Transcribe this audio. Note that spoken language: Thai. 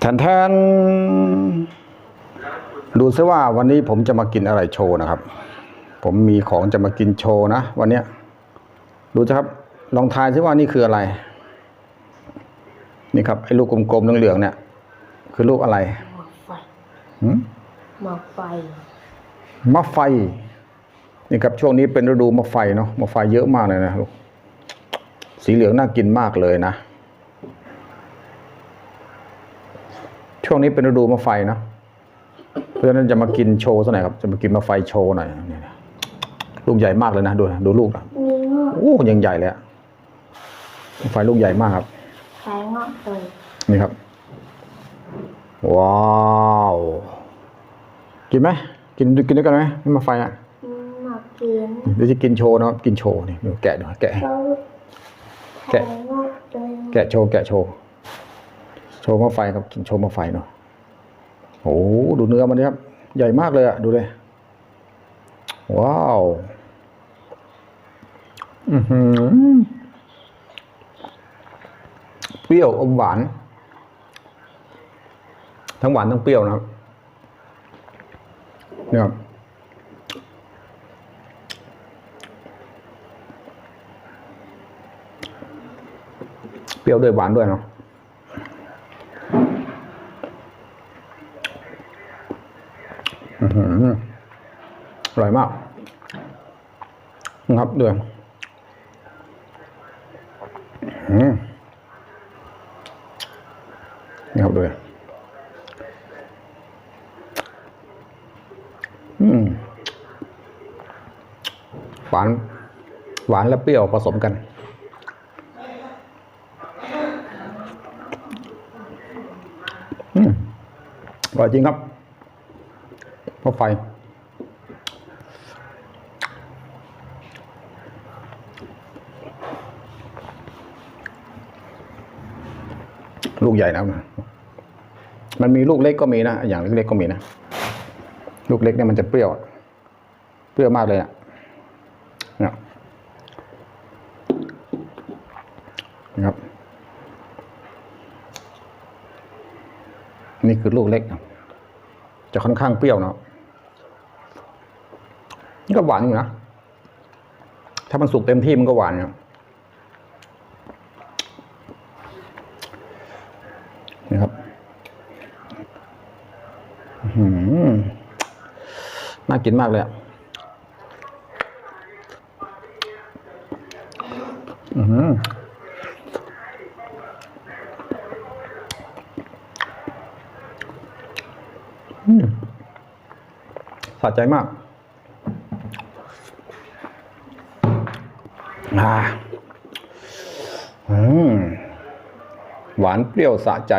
แทนแทนดูซิว่าวันนี้ผมจะมากินอะไรโชว์นะครับ ผมมีของจะมากินโชว์นะวันเนี้ยดูสิครับ ลองทายซิว่านี่คืออะไร นี่ครับไอ้ลูกกลมๆเหลืองๆเนี่ย คือลูกอะไรหมอกไฟหืมหมอกไฟมะไฟ นี่ครับช่วงนี้เป็นฤดูมะไฟเนาะมะไฟเยอะมากเลยนะลูกสีเหลืองน่ากินมากเลยนะ ช่วงนี้เป็นฤดูมะไฟเนาะเพราะฉะนั้นจะมากินโชว์ซะหน่อยครับ จะมากินมะไฟโชว์หน่อยนี่นะลูกใหญ่มากเลยนะดูนะดูลูกนะมีงอกโอ้ยังใหญ่เลยอะมะไฟลูกใหญ่มากครับคล้ายงอกเลยนี่ครับ ว้าว กินไหมกินกินด้วยกันไหมมะไฟอะอืมหมอกเกียนเดี๋ยวจะกินโชว์นะครับกินโชว์นี่เดี๋ยวแกะหน่อยแกะเขาแกะคล้ายงอกเลยแกะโชว์แกะโชว์ โชว์มาไฟครับกินโชว์มาไฟเนาะโอ้โหดูเนื้อมันนี่ครับ ใหญ่มากเลยอะดูเลย ว้าว อือหือเปรี้ยวอมหวาน ทั้งหวานทั้งเปรี้ยวนะครับเนี่ยเปรี้ยวด้วยหวานด้วยเนาะ อร่อยมากนะครับด้วยอืมนี่ครับด้วยอืมหวาน หวานและเปรี้ยวผสมกันอืมอร่อยจริงครับ มะไฟ ลูกใหญ่นะมันมีลูกเล็กก็มีนะ อย่างเล็กๆก็มีนะ ลูกเล็กเนี่ยมันจะเปรี้ยว เปรี้ยวมากเลยอะเนี่ยนะครับ นี่คือลูกเล็กนะจะค่อนข้างเปรี้ยวเนาะ นี่ก็หวานอยู่นะ ถ้ามันสุกเต็มที่มันก็หวานอยู่นี่ครับหือน่ากินมากเลยอะอือหือสะใจมาก อ่าอืมหวานเปรี้ยวสะใจ